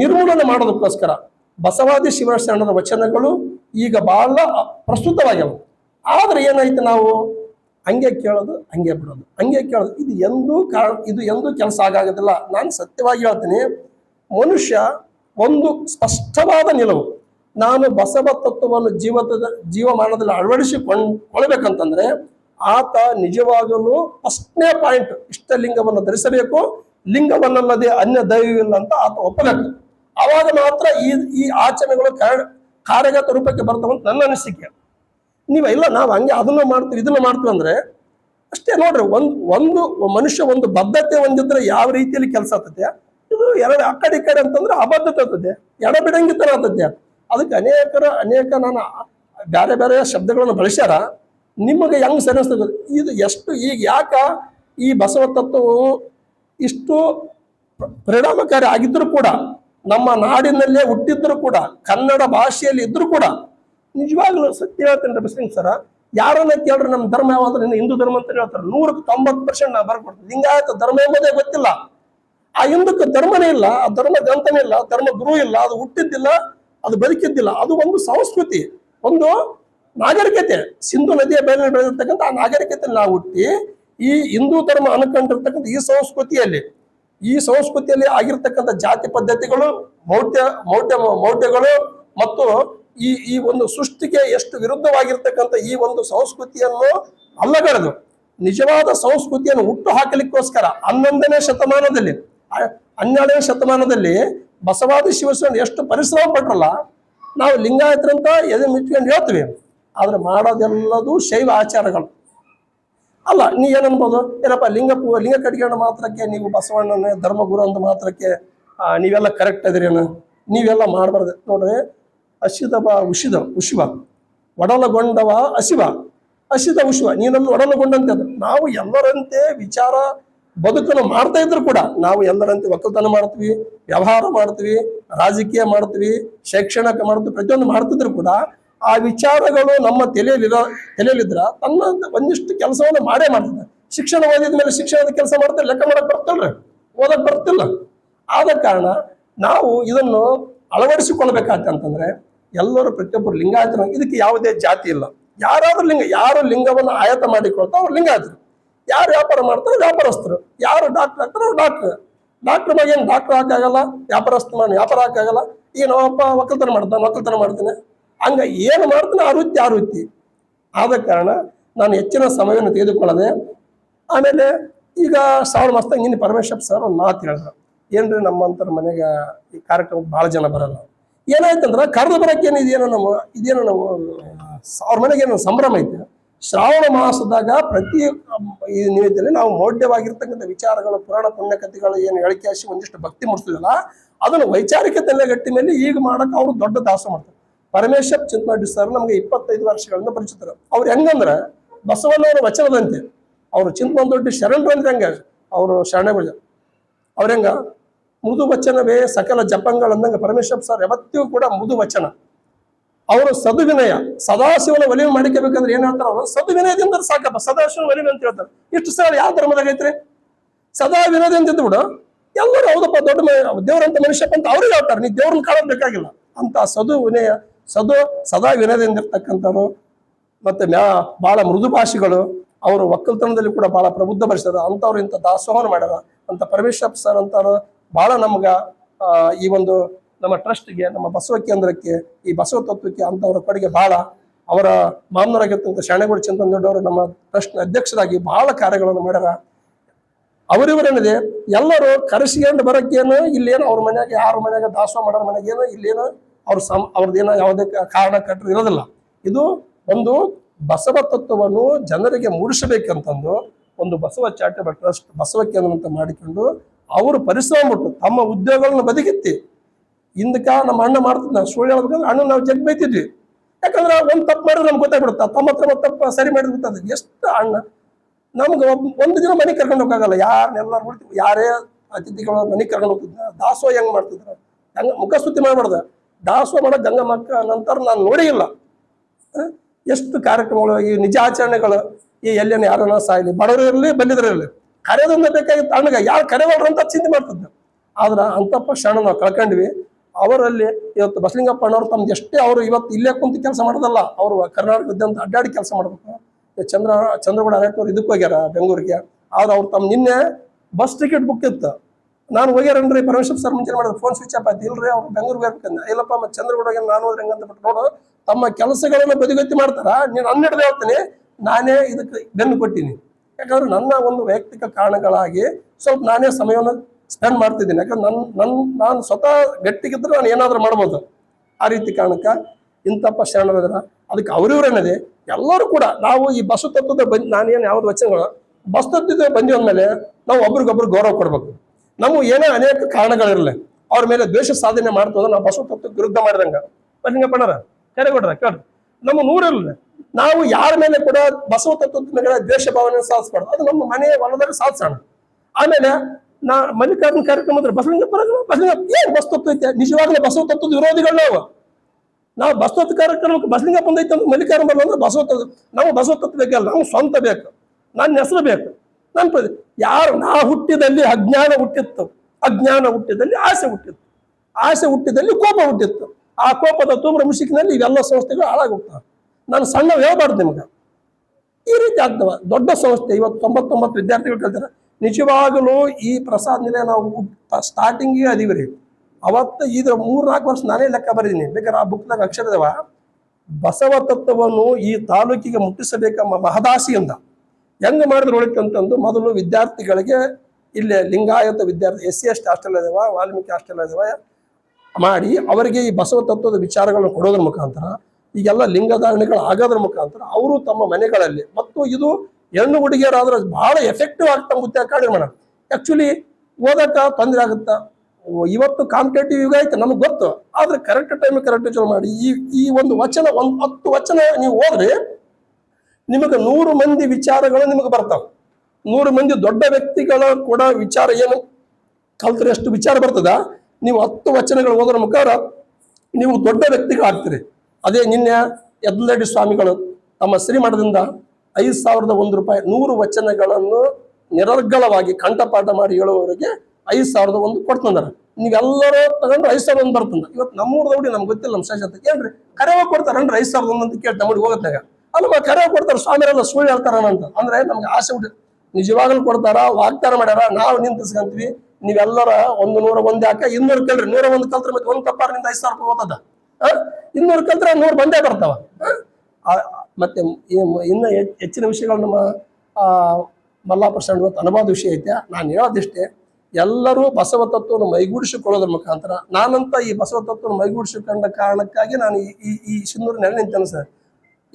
ನಿರ್ಮೂಲನೆ ಮಾಡೋದಕ್ಕೋಸ್ಕರ ಬಸವಾದಿ ಶಿವಶರಣರ ವಚನಗಳು ಈಗ ಬಹಳ ಪ್ರಸ್ತುತವಾಗ್ಯವ ಆದ್ರೆ ಏನಾಯ್ತು ನಾವು? ಹಂಗೆ ಕೇಳೋದು, ಹಂಗೆ ಬಿಡೋದು, ಹಂಗೆ ಕೇಳೋದು. ಇದು ಎಂದೂ ಕಾರಣ ಇದು ಎಂದೂ ಕೆಲಸ ಆಗೋದಿಲ್ಲ ನಾನು ಸತ್ಯವಾಗಿ ಹೇಳ್ತೀನಿ, ಮನುಷ್ಯ ಒಂದು ಸ್ಪಷ್ಟವಾದ ನಿಲುವು. ನಾನು ಬಸವ ತತ್ವವನ್ನು ಜೀವದ ಜೀವಮಾನದಲ್ಲಿ ಅಳವಡಿಸಿಕೊಂಡ್ ಕೊಳ್ಬೇಕಂತಂದ್ರೆ ಆತ ನಿಜವಾಗಲೂ ಫಸ್ಟ್ನೇ ಪಾಯಿಂಟ್ ಇಷ್ಟಲಿಂಗವನ್ನು ಧರಿಸಬೇಕು. ಲಿಂಗವನ್ನಲ್ಲದೆ ಅನ್ಯ ದೈವವಿಲ್ಲ ಅಂತ ಆತ ಒಪ್ಪಬೇಕು. ಅವಾಗ ಮಾತ್ರ ಈ ಈ ಆಚರಣೆಗಳು ಕಾರ್ಯ- ಕಾರ್ಯಗತ ರೂಪಕ್ಕೆ ಬರ್ತಾವಂತ ನನ್ನ ಅನಿಸಿಕೆ. ನೀವು ಇಲ್ಲ, ನಾವು ಹಂಗೆ ಅದನ್ನ ಮಾಡ್ತೀವಿ, ಇದನ್ನ ಮಾಡ್ತೀವಿ ಅಂದ್ರೆ ಅಷ್ಟೇ ನೋಡ್ರಿ, ಒಂದ್, ಒಂದು ಮನುಷ್ಯ ಒಂದು ಬದ್ಧತೆ ಹೊಂದಿದ್ರೆ ಯಾವ ರೀತಿಯಲ್ಲಿ ಕೆಲಸ ಆಗ್ತದೆ? ಇದು ಎರಡು ಆ ಕಡೆ ಈ ಕಡೆ ಅಂತಂದ್ರೆ ಅಬದ್ಧತೆ ಆಗ್ತದೆ, ಎಡಬಿಡಂಗಿತನ ಆಗ್ತದೆ. ಅದಕ್ಕೆ ಅನೇಕರ, ಅನೇಕ ನಾನು ಬೇರೆ ಬೇರೆ ಶಬ್ದಗಳನ್ನು ಬಳಸ್ಯಾರ. ನಿಮಗೆ ಹೆಂಗ್ ಸರಿಸ್ತದೆ ಇದು ಎಷ್ಟು, ಈಗ ಯಾಕ ಈ ಬಸವ ತತ್ವವು ಇಷ್ಟು ಪ್ರ- ಪರಿಣಾಮಕಾರಿ ಆಗಿದ್ರೂ ಕೂಡ, ನಮ್ಮ ನಾಡಿನಲ್ಲೇ ಹುಟ್ಟಿದ್ರು ಕೂಡ, ಕನ್ನಡ ಭಾಷೆಯಲ್ಲಿ ಇದ್ದರೂ ಕೂಡ, ನಿಜವಾಗ್ಲೂ ಸತ್ಯ ಹೇಳ್ತೇನೆ ಬಸ್ಲಿಂಗ್ ಸರ. ಯಾರನ್ನ ಕೇಳ್ರಿ ನಮ್ಮ ಧರ್ಮ ಯಾವ್ದು ನಿನ್ನ ಹಿಂದೂ ಧರ್ಮ ಅಂತ ಹೇಳ್ತಾರೆ. ನೂರಕ್ಕೆ ತೊಂಬತ್ತು ಪರ್ಸೆಂಟ್ ನಾವು ಬರ್ಕೊಡ್ತೀವಿ ಹಿಂಗಾಯ್ತು ಧರ್ಮ ಎಂಬುದೇ ಗೊತ್ತಿಲ್ಲ. ಆ ಹಿಂದಕ್ಕೆ ಧರ್ಮನೇ ಇಲ್ಲ, ಆ ಧರ್ಮ ಗ್ರಂಥನೇ ಇಲ್ಲ ಧರ್ಮ ಗುರು ಇಲ್ಲ, ಅದು ಹುಟ್ಟಿದ್ದಿಲ್ಲ ಅದು ಬದುಕಿದ್ದಿಲ್ಲ ಅದು ಒಂದು ಸಂಸ್ಕೃತಿ, ಒಂದು ನಾಗರಿಕತೆ. ಸಿಂಧು ನದಿಯ ಮೇಲೆ ಬೆಳೆದಿರ್ತಕ್ಕಂಥ ಆ ನಾಗರಿಕತೆ ನಾವು ಹುಟ್ಟಿ ಈ ಹಿಂದೂ ಧರ್ಮ ಅನ್ಕೊಂಡಿರ್ತಕ್ಕಂಥ ಈ ಸಂಸ್ಕೃತಿಯಲ್ಲಿ ಈ ಸಂಸ್ಕೃತಿಯಲ್ಲಿ ಆಗಿರ್ತಕ್ಕಂಥ ಜಾತಿ ಪದ್ಧತಿಗಳು, ಮೌಢ್ಯ ಮೌಢ್ಯ, ಮೌಢ್ಯಗಳು ಮತ್ತು ಈ ಈ ಒಂದು ಸೃಷ್ಟಿಗೆ ಎಷ್ಟು ವಿರುದ್ಧವಾಗಿರ್ತಕ್ಕಂಥ ಈ ಒಂದು ಸಂಸ್ಕೃತಿಯನ್ನು ಅಲ್ಲಗಳೆದು, ನಿಜವಾದ ಸಂಸ್ಕೃತಿಯನ್ನು ಹುಟ್ಟು ಹಾಕಲಿಕ್ಕೋಸ್ಕರ ಹನ್ನೊಂದನೇ ಶತಮಾನದಲ್ಲಿ ಹನ್ನೆರಡನೇ ಶತಮಾನದಲ್ಲಿ ಬಸವಾದಿ ಶಿವಸೇನ ಎಷ್ಟು ಪರಿಶ್ರಮ ಪಟ್ರಲ್ಲ, ನಾವು ಲಿಂಗಾಯತರಂತ ಎದೆ ಮಿಟ್ಕೊಂಡು ಹೇಳ್ತೀವಿ. ಆದ್ರೆ ಮಾಡೋದೆಲ್ಲದೂ ಶೈವ ಆಚಾರಗಳು. ಅಲ್ಲ, ನೀ ಏನನ್ಬೋದು? ಏನಪ್ಪ, ಲಿಂಗ ಲಿಂಗ ಕಟ್ಕೊಂಡು ಮಾತ್ರಕ್ಕೆ, ನೀವು ಬಸವಣ್ಣನ ಧರ್ಮಗುರು ಅಂತ ಮಾತ್ರಕ್ಕೆ ನೀವೆಲ್ಲ ಕರೆಕ್ಟ್ ಅದಿರೇನು ನೀವೆಲ್ಲ ಮಾಡಬಾರ್ದು. ನೋಡ್ರಿ, ಅಶಿದವ ಉಷಿದ ಉಶಿವ. ಒಡಲಗೊಂಡವ ಅಶಿವ. ಅಶಿದ, ಉಶಿವ. ನೀನನ್ನು ಒಡಲಗೊಂಡಂತೆ ಅದು. ನಾವು ಎಲ್ಲರಂತೆ ವಿಚಾರ ಬದುಕನ್ನು ಮಾಡ್ತಾ ಇದ್ರು ಕೂಡ ನಾವು ಎಲ್ಲರಂತೆ ಒಕ್ಕಲ್ತನ ಮಾಡ್ತೀವಿ, ವ್ಯವಹಾರ ಮಾಡ್ತೀವಿ, ರಾಜಕೀಯ ಮಾಡ್ತೀವಿ, ಶೈಕ್ಷಣಿಕ ಮಾಡ್ತೀವಿ, ಪ್ರತಿಯೊಂದು ಮಾಡ್ತಿದ್ರು ಕೂಡ ಆ ವಿಚಾರಗಳು ನಮ್ಮ ತಲೆಯಲ್ಲಿರೋ ತಲೆಯಲ್ಲಿದ್ರ ತನ್ನ ಒಂದಿಷ್ಟು ಕೆಲಸವನ್ನು ಮಾಡೇ ಮಾಡ್ತಾರೆ. ಶಿಕ್ಷಣ ಓದಿದ ಮೇಲೆ ಶಿಕ್ಷಣದ ಕೆಲಸ ಮಾಡ್ತಾರೆ, ಲೆಕ್ಕ ಮಾಡಕ್ ಬರ್ತಲ್ರಿ ಓದಕ್ ಬರ್ತಿಲ್ಲ. ಆದ ಕಾರಣ ನಾವು ಇದನ್ನು ಅಂತಂದ್ರೆ ಎಲ್ಲರೂ ಪ್ರತಿಯೊಬ್ಬರು ಲಿಂಗಾಯತನ ಇದಕ್ಕೆ ಯಾವುದೇ ಜಾತಿ ಇಲ್ಲ. ಯಾರಾದ್ರೂ ಲಿಂಗ ಯಾರು ಲಿಂಗವನ್ನು ಆಯತ ಮಾಡಿಕೊಳ್ತಾ ಅವ್ರು ಲಿಂಗಾಯತರು. ಯಾರು ವ್ಯಾಪಾರ ಮಾಡ್ತಾರೆ ವ್ಯಾಪಾರಸ್ಥರು. ಯಾರು ಡಾಕ್ಟರ್ ಆಗ್ತಾರೆ ಅವ್ರು ಡಾಕ್ಟರ್ ಡಾಕ್ಟರ್ ಮಗ ಏನು ಡಾಕ್ಟರ್ ಹಾಕಾಗಲ್ಲ ವ್ಯಾಪಾರಸ್ಥ ಮಾಡಿ ವ್ಯಾಪಾರ ಹಾಕಾಗಲ್ಲ ಈಗ ನಮ್ಮಪ್ಪ ಒಕ್ಕಲ್ತನ ಮಾಡ್ತಾನೆ ಒಕ್ಕಲ್ತನ ಮಾಡ್ತಾನೆ. ಹಂಗೆ ಏನು ಮಾಡ್ತಾನೆ ಆ ವೃತ್ತಿ ಆ ವೃತ್ತಿ. ಆದ ಕಾರಣ ನಾನು ಹೆಚ್ಚಿನ ಸಮಯವನ್ನು ತೆಗೆದುಕೊಳ್ಳದೆ, ಆಮೇಲೆ ಈಗ ಸಾವಿರ ಮಾಸ್ತಂಗೆ ನಿನ್ನೆ ಪರಮೇಶ್ವರ್ ಸರ್ ಒಂದು ಮಾತು ಹೇಳಿದ್ರು. ಏನ್ರಿ ನಮ್ಮಂತರ ಮನೆಗೆ ಈ ಕಾರ್ಯಕ್ರಮ ಭಾಳ ಜನ ಬರಲ್ಲ. ಏನಾಯ್ತಂದ್ರೆ ಕರೆದು ಬರೋಕ್ಕೇನು ಇದೇನೋ ನಮ್ಮ, ಇದೇನೋ ನಾವು ಅವ್ರ ಮನೆಗೆ ಏನೋ ಸಂಭ್ರಮ ಐತೆ. ಶ್ರಾವಣ ಮಾಸದಾಗ ಪ್ರತಿ ಈ ನಿಮಿತ್ತದಲ್ಲಿ ನಾವು ಮೌಢ್ಯವಾಗಿರ್ತಕ್ಕಂಥ ವಿಚಾರಗಳು, ಪುರಾಣ ಪುಣ್ಯಕಥೆಗಳು, ಏನು ಹೇಳಿಕೆ ಹಾಸಿ ಒಂದಿಷ್ಟು ಭಕ್ತಿ ಮುಡ್ತಿದಲ್ಲ ಅದನ್ನು ವೈಚಾರಿಕ ತಲೆಗಟ್ಟಿ ಮೇಲೆ ಈಗ ಮಾಡಕ್ಕೆ ಅವರು ದೊಡ್ಡ ದಾಸ ಮಾಡ್ತಾರೆ. ಪರಮೇಶ್ವರ್ ಚಿಂತಮಾಡಿ ಸರ್ ನಮಗೆ ಇಪ್ಪತ್ತೈದು ವರ್ಷಗಳಿಂದ ಪರಿಚಿತರು. ಅವ್ರು ಹೆಂಗಂದ್ರೆ ಬಸವಣ್ಣವರ ವಚನದಂತೆ. ಅವರು ಚಿಂತಮನ್ ದೊಡ್ಡ ಶರಣರು ಅಂದ್ರೆ ಹೆಂಗೆ? ಅವರು ಶರಣಗಳು ಹೆಂಗ? ಮೃದು ವಚನವೇ ಸಕಲ ಜಪಂಗಳಂದಂಗೆ ಪರಮೇಶ್ವರ್ ಸರ್ ಯಾವತ್ತಿಗೂ ಕೂಡ ಮೃದು ವಚನ ಅವರು ಸದುವಿನಯ, ಸದಾಶಿವನ ಒಲಿವೆ ಮಾಡಿಕೋಬೇಕಂದ್ರೆ ಏನ್ ಹೇಳ್ತಾರೆ ಅವರು? ಸದುವಿನಯದಿಂದ ಸಾಕಪ್ಪ, ಸದಾಶಿವನ ಒಲಿವೆ ಅಂತ ಹೇಳ್ತಾರೆ. ಇಷ್ಟು ಸಲ ಯಾವ ಧರ್ಮದಾಗ ಐತ್ರಿ? ಸದಾ ವಿನಯದಿಂದ ಇದ್ಬಿಡು ಎಲ್ಲರೂ ಹೌದಪ್ಪ, ದೊಡ್ಡ ದೇವರಂತ ಮನುಷ್ಯ ಮನುಷ್ಯಪ್ಪ ಅಂತ ಅವ್ರಿಗೆ ಹೇಳ್ತಾರೆ, ನೀ ದೇವ್ರನ್ನ ಕಾಳೋದ್ ಬೇಕಾಗಿಲ್ಲ. ಅಂತ ಸದು ವಿನಯ ಸದು ಸದಾ ವಿನಯದಿಂದ ಇರ್ತಕ್ಕಂಥವ್ರು, ಮತ್ತೆ ಮ್ಯಾ ಬಹಳ ಮೃದು ಭಾಷೆಗಳು, ಅವರು ಒಕ್ಕಲ್ತನದಲ್ಲಿ ಕೂಡ ಬಹಳ ಪ್ರಬುದ್ಧ ಪರಿಸರ ಅಂಥವ್ರು ಇಂಥ ದಾಸೋಹನ ಮಾಡ್ಯಾರ. ಅಂತ ಪರಮೇಶ್ವರ್ ಸರ್ ಅಂತಾರ ಬಹಳ ನಮ್ಗ ಈ ಒಂದು ನಮ್ಮ ಟ್ರಸ್ಟ್ಗೆ, ನಮ್ಮ ಬಸವ ಕೇಂದ್ರಕ್ಕೆ, ಈ ಬಸವ ತತ್ವಕ್ಕೆ ಅಂತವರ ಕೊಡುಗೆ ಬಹಳ ಅವರ ಮಾನವರಾಗಿರ್ತಕ್ಕಂಥ ಶಾಣೆಗೋಡಿ ಚಂದನ್ ದೊಡ್ಡವರು ನಮ್ಮ ಟ್ರಸ್ಟ್ ಅಧ್ಯಕ್ಷರಾಗಿ ಬಹಳ ಕಾರ್ಯಗಳನ್ನು ಮಾಡ್ಯಾರ. ಅವರಿವರೇನಿದೆ ಎಲ್ಲರೂ ಕರೆಸಿಕೊಂಡು ಬರೋಕ್ಕೇನು ಇಲ್ಲೇನು ಅವ್ರ ಮನೆಯಾಗ ಯಾರ ಮನೆಯಾಗ ದಾಸೋಹ ಮಾಡೋರ ಮನೆಗೇನು ಇಲ್ಲೇನು ಅವ್ರ ಸಮ ಅವ್ರದ್ದೇನೋ ಯಾವುದೇ ಕಾರಣ ಕಟ್ಟರು ಇರೋದಿಲ್ಲ. ಇದು ಒಂದು ಬಸವ ತತ್ವವನ್ನು ಜನರಿಗೆ ಮೂಡಿಸಬೇಕಂತಂದು ಒಂದು ಬಸವ ಚಾರಿಟಬಲ್ ಟ್ರಸ್ಟ್ ಬಸವ ಕೇಂದ್ರ ಅಂತ ಮಾಡಿಕೊಂಡು ಅವರು ಪರಿಶ್ರಮ ಬಿಟ್ಟು ತಮ್ಮ ಉದ್ಯೋಗಗಳನ್ನ ಬದಿಗಿತ್ತಿ ಹಿಂದಕ್ಕ ನಮ್ಮ ಅಣ್ಣ ಮಾಡ್ತಿದ್ದ ಸುಳ್ಳು ಹೇಳ್ಬೇಕಂದ್ರೆ ಅಣ್ಣ ನಾವು ಜಗ್ ಬೈತಿದ್ವಿ. ಯಾಕಂದ್ರೆ ಒಂದು ತಪ್ಪು ಮಾಡಿದ್ರೆ ನಮ್ಗೆ ಗೊತ್ತಾಗ್ಬಿಡುತ್ತೆ ತಮ್ಮ ಹತ್ರ ತಪ್ಪು ಸರಿ ಮಾಡಿದ್ರೆ ಎಷ್ಟು ಅಣ್ಣ. ನಮ್ಗೆ ಒಂದು ದಿನ ಮನೆಗೆ ಕರ್ಕೊಂಡು ಹೋಗೋಕ್ಕಾಗಲ್ಲ. ಯಾರನ್ನೆಲ್ಲರೂ ಬಿಡ್ತೀವಿ ಯಾರೇ ಅತಿಥಿಗಳು ಮನೆಗೆ ಕರ್ಕೊಂಡು ಹೋಗ್ತಿದ್ದ ದಾಸೋಹ ಹೆಂಗೆ ಮಾಡ್ತಿದ್ರು? ಗಂಗ, ಮುಖಸ್ತುತಿ ಮಾಡ್ಬಾರ್ದ? ದಾಸೋ ಮಾಡೋ ಗಂಗ ಮಕ್ಕ ನಂತರ ನಾನು ನೋಡಿಲ್ಲ. ಎಷ್ಟು ಕಾರ್ಯಕ್ರಮಗಳು, ಈ ನಿಜ ಆಚರಣೆಗಳು, ಈ ಎಲ್ಲೇನು ಯಾರನ್ನ ಸಾಯಲಿ, ಬಡವರು ಇರಲಿ ಬಲ್ಲಿದ್ರು ಇರಲಿ. ಕರೆಯೋದನ್ನ ಬೇಕಾಗಿತ್ತು ಅಣ್ಣಗ. ಯಾರು ಕರೆಯೋಳ್ರು ಅಂತ ಚಿಂತೆ ಮಾಡ್ತಿದ್ದ. ಆದ್ರೆ ಅಂತಪ್ಪ ಕ್ಷಣ ನಾವು ಕಳ್ಕೊಂಡ್ವಿ. ಅವರಲ್ಲಿ ಇವತ್ತು ಬಸಲಿಂಗಪ್ಪ ಅಣ್ಣವ್ರು ತಮ್ದು ಎಷ್ಟೇ ಅವರು ಇವತ್ತು ಇಲ್ಲೇ ಕುಂತು ಕೆಲಸ ಮಾಡೋದಲ್ಲ, ಅವರು ಕರ್ನಾಟಕದಂತ ಅಡ್ಡಾಡಿ ಕೆಲಸ ಮಾಡಬೇಕು. ಚಂದ್ರ, ಚಂದ್ರಗೌಡ ಅರಟ್ನವ್ರು ಇದಕ್ಕೆ ಹೋಗ್ಯಾರ ಬೆಂಗಳೂರಿಗೆ. ಆದ್ರೆ ಅವ್ರು ತಮ್ಮ ನಿನ್ನೆ ಬಸ್ ಟಿಕೆಟ್ ಬುಕ್ ಇತ್ತು. ನಾನು ಹೋಗ್ಯಾರನ್ರಿ ಪರಮೇಶ್ವರ್ ಸರ್ ಮುಂಚೆ ಮಾಡಿದ್ರು. ಫೋನ್ ಸ್ವಿಚ್ ಆಫ್ ಆಯ್ತು. ಇಲ್ರಿ, ಅವ್ರು ಬೆಂಗಳೂರಿಗೆ ಹೋಗ್ಬೇಕಂದ ಇಲ್ಲಪ್ಪ, ಮತ್ತೆ ಚಂದ್ರಗೌಡ ಹೋಗ್ಯಾನ ನಾನು ಹೋದ್ರೆ ಹೆಂಗಂತ ಬಿಟ್ಟು ನೋಡು. ತಮ್ಮ ಕೆಲಸಗಳನ್ನ ಬದಿಗತಿ ಮಾಡ್ತಾರ? ನೀನು ಹನ್ನೆರಡು ಹೇಳ್ತೀನಿ. ನಾನೇ ಇದಕ್ಕೆ ಬೆನ್ನು ಕೊಟ್ಟಿನಿ. ಯಾಕಂದ್ರೆ ನನ್ನ ಒಂದು ವೈಯಕ್ತಿಕ ಕಾರಣಗಳಾಗಿ ಸ್ವಲ್ಪ ನಾನೇ ಸಮಯವನ್ನು ಸ್ಪೆಂಡ್ ಮಾಡ್ತಿದ್ದೀನಿ. ಯಾಕಂದ್ರೆ ನನ್ನ ನನ್ನ ನಾನು ಸ್ವತಃ ಗಟ್ಟಿಗಿದ್ರೆ ನಾನು ಏನಾದರೂ ಮಾಡ್ಬೋದು. ಆ ರೀತಿ ಕಾರಣಕ್ಕೆ ಇಂಥಪ್ಪ ಶರಣರ ಅದಕ್ಕೆ ಏನಿದೆ ಎಲ್ಲರೂ ಕೂಡ ನಾವು ಈ ಬಸವ ತತ್ವದ ಬಂದ್ ನಾನೇನು ಯಾವ್ದು ವಚನಗಳು? ಬಸ್ ತತ್ವದ ಬಂದಿ ಅಂದಮೇಲೆ ನಾವು ಒಬ್ರಿಗೊಬ್ರು ಗೌರವ ಕೊಡಬೇಕು. ನಮಗೆ ಏನೇ ಅನೇಕ ಕಾರಣಗಳಿರಲಿ, ಅವ್ರ ಮೇಲೆ ದ್ವೇಷ ಸಾಧನೆ ಮಾಡ್ತು ಅಂದ್ರೆ ನಾವು ಬಸವ ತತ್ವಕ್ಕೆ ವಿರುದ್ಧ ಮಾಡಿದಂಗ. ಬಲ್ಲಿಂಗಪ್ಪಣ್ಣರ ಕರೆಗೊಡ್ರ, ಕೇಳ್ರಿ. ನಮ್ಮ ನೂರಿರಲಿ. ನಾವು ಯಾರ ಮೇಲೆ ಕೂಡ ಬಸವ ತತ್ವದ ಮೇಲೆ ದ್ವೇಷ ಭಾವನೆ ಸಾಧಿಸ್ಬಾರ್ದು. ಅದು ನಮ್ಮ ಮನೆಯ ಹೊಲದಲ್ಲಿ ಸಾಧಿಸೋಣ. ಆಮೇಲೆ ನಾ ಮಲ್ಲಿಕಾರ್ಜುನ ಕಾರ್ಯಕ್ರಮದಲ್ಲಿ ಬಸವಲಿಂಗಪ್ಪರ ಬಸವಲಿಂಗಪ್ಪ ಏನ್ ಬಸ್ ತತ್ವ ಐತೆ? ನಿಜವಾಗ್ಲೂ ಬಸವ ತತ್ವದ ವಿರೋಧಿಗಳು ನಾವು. ನಾವು ಬಸವತ್ ಕಾರ್ಯಕ್ರಮಕ್ಕೆ ಬಸಲಿಂಗಪ್ಪ ಐತೆ ಅಂದ್ರೆ ಮಲ್ಲಿಕಾರ್ಜುನ ಬರಲ್ಲ ಅಂದ್ರೆ ಬಸವ ನಾವು ಬಸವ ತತ್ವ ಬೇಕಲ್ಲ ನಮ್ಗೆ ಸ್ವಂತ ಬೇಕು. ನನ್ನ ಹೆಸರು ಬೇಕು. ನನ್ನ ಪ್ರತಿ ಯಾರು ನಾ ಹುಟ್ಟಿದಲ್ಲಿ ಅಜ್ಞಾನ ಹುಟ್ಟಿತ್ತು. ಅಜ್ಞಾನ ಹುಟ್ಟಿದಲ್ಲಿ ಆಸೆ ಹುಟ್ಟಿತ್ತು. ಆಸೆ ಹುಟ್ಟಿದಲ್ಲಿ ಕೋಪ ಹುಟ್ಟಿತ್ತು. ಆ ಕೋಪದ ತೂಮ್ರ ಮುಸುಕಿನಲ್ಲಿ ಇವೆಲ್ಲ ಸಂಸ್ಥೆಗಳು ಹಾಳಾಗೋಗ್ತವೆ ನಾನು ಸಣ್ಣ ಹೇಳ್ಬಾರ್ದು ನಿಮ್ಗೆ. ಈ ರೀತಿ ಆಗ್ತವ. ದೊಡ್ಡ ಸಂಸ್ಥೆ, ಇವತ್ತು ತೊಂಬತ್ತೊಂಬತ್ತು ವಿದ್ಯಾರ್ಥಿಗಳು ಕಲ್ತಾರೆ ನಿಜವಾಗಲೂ ಈ ಪ್ರಸಾದ ನಿಲಯ ನಾವು ಸ್ಟಾರ್ಟಿಂಗಿಗೆ ಅದೀವಿ ರೀ ಅವತ್ತು ಇದ್ರ ಮೂರ್ನಾಲ್ಕು ವರ್ಷ ನಾನೇ ಲೆಕ್ಕ ಬರೀನಿ ಬೇಕಾದ್ರೆ ಆ ಬುಕ್ನಾಗ ಅಕ್ಷರದವ, ಬಸವ ತತ್ವವನ್ನು ಈ ತಾಲೂಕಿಗೆ ಮುಟ್ಟಿಸಬೇಕೆಂಬ ಮಹದಾಸಿಯಿಂದ ಹೆಂಗ್ ಮಾಡಿದ್ರು ಅಂತಂದು ಮೊದಲು ವಿದ್ಯಾರ್ಥಿಗಳಿಗೆ ಇಲ್ಲಿ ಲಿಂಗಾಯತ ವಿದ್ಯಾರ್ಥಿ, S C S T hostel ಇದಾವ ವಾಲ್ಮೀಕಿ ಹಾಸ್ಟೆಲ್ ಇದಾವ ಮಾಡಿ ಅವರಿಗೆ ಈ ಬಸವ ತತ್ವದ ವಿಚಾರಗಳನ್ನು ಕೊಡೋದ್ರ ಮುಖಾಂತರ, ಈಗೆಲ್ಲ ಲಿಂಗಧಾರಣೆಗಳು ಆಗೋದ್ರ ಮುಖಾಂತರ ಅವರು ತಮ್ಮ ಮನೆಗಳಲ್ಲಿ, ಮತ್ತು ಇದು ಹೆಣ್ಣು ಹುಡುಗಿಯರಾದ್ರೆ ಬಹಳ ಎಫೆಕ್ಟಿವ್ ಆಗ್ತಾ ಮುತ್ತೆ ಕಾಡಿ ಮೇಡಮ್ ಆಕ್ಚುಲಿ ಓದಕ್ಕ ತೊಂದರೆ ಆಗುತ್ತಾ? ಇವತ್ತು ಕಾಂಪಿಟೇಟಿವ್ ಯುಗ ಐತೆ, ನಮಗೆ ಗೊತ್ತು. ಆದ್ರೆ ಕರೆಕ್ಟ್ ಟೈಮ್ ಕರೆಕ್ಟ್ ಚಲೋ ಮಾಡಿ. ಈ ಈ ಒಂದು ವಚನ, ಒಂದು ಹತ್ತು ವಚನ ನೀವು ಓದ್ರಿ, ನಿಮಗೆ ನೂರು ಮಂದಿ ವಿಚಾರಗಳು ನಿಮಗೆ ಬರ್ತಾವ. ನೂರು ಮಂದಿ ದೊಡ್ಡ ವ್ಯಕ್ತಿಗಳ ಕೂಡ ವಿಚಾರ ಏನು? ಕಲ್ತ್ರೆ ಎಷ್ಟು ವಿಚಾರ ಬರ್ತದ? ನೀವು ಹತ್ತು ವಚನಗಳು ಓದೋ ಮುಖಾರ ನೀವು ದೊಡ್ಡ ವ್ಯಕ್ತಿಗಳಾಗ್ತೀರಿ. ಅದೇ ನಿನ್ನೆ ಯದ್ಲಡಿ ಸ್ವಾಮಿಗಳು ತಮ್ಮ ಶ್ರೀಮಠದಿಂದ ಐದು ಸಾವಿರದ ಒಂದು ರೂಪಾಯಿ ನೂರು ವಚನಗಳನ್ನು ನಿರರ್ಗಳವಾಗಿ ಕಂಠಪಾಠ ಮಾಡಿ ಹೇಳುವವರಿಗೆ ಐದು ಸಾವಿರದ ಒಂದು ಕೊಡ್ತಂದಾರ. ನೀವೆಲ್ಲರೂ ತಗೊಂಡ್ರೆ ಐದು ಸಾವಿರದ ಒಂದು ಬರ್ತಂದ. ಇವತ್ತು ನಮ್ಮೂರ್ದ ಹುಡಿ ನಮ್ಗೆ ಗೊತ್ತಿಲ್ಲ ನಮ್ಮ ಸಜಾತ ಏನ್ರಿ ಕರೆವ ಕೊಡ್ತಾರನ್ರಿ ಐದು ಸಾವಿರದ ಒಂದು ಅಂತ ಕೇಳ್ತಾ ಮಾಡಿ ಹೋಗತ್ತಾಗ ಅಲ್ವಾ ಕರೆವ ಕೊಡ್ತಾರೆ ಸ್ವಾಮಿರೆಲ್ಲ ಸುಳ್ಳು ಹೇಳ್ತಾರ ಅಂತ. ಅಂದ್ರೆ ನಮ್ಗೆ ಆಸೆ ಬಿಡಿ ನಿಜವಾಗ್ಲೂ ಕೊಡ್ತಾರ ವಾಗ್ದಾನ ಮಾಡ್ಯಾರ? ನಾವು ನಿಂತಿಸ್ಕೊಂತೀವಿ ನೀವೆಲ್ಲರ ಒಂದು ನೂರ ಒಂದ್ ಯಾಕ? ಇನ್ನೂರು ಕೇಳ್ರಿ, ನೂರ ಒಂದು ಕಲ್ತ್ರ ಮತ್ತೆ ಒಂದು ತಪ್ಪಾರ ನಿಂದ ಐದು ಸಾವಿರ ರೂಪಾಯಿ ಆ? ಇನ್ನೂರು ಕಲ್ತ್ರ ನೂರು ಬಂದೇ ಬರ್ತಾವ. ಮತ್ತೆ ಇನ್ನು ಹೆಚ್ಚಿನ ವಿಷಯಗಳು ನಮ್ಮ ಮಲ್ಲಾಪುರ ಸಣ್ಣ ಇವತ್ತು ವಿಷಯ ಐತೆ. ನಾನು ಹೇಳೋದಿಷ್ಟೇ, ಎಲ್ಲರೂ ಬಸವ ತತ್ವವನ್ನು ಮೈಗೂಡಿಸಿಕೊಳ್ಳೋದ್ರ ಮುಖಾಂತರ, ನಾನಂತ ಈ ಬಸವ ತತ್ವವನ್ನು ಮೈಗೂಡಿಸಿಕೊಂಡ ಕಾರಣಕ್ಕಾಗಿ ನಾನು ಈ- ಈ ಸಿಂಧೂರು ನೆಲೆ ನಿಂತೇನೆ ಸರ್.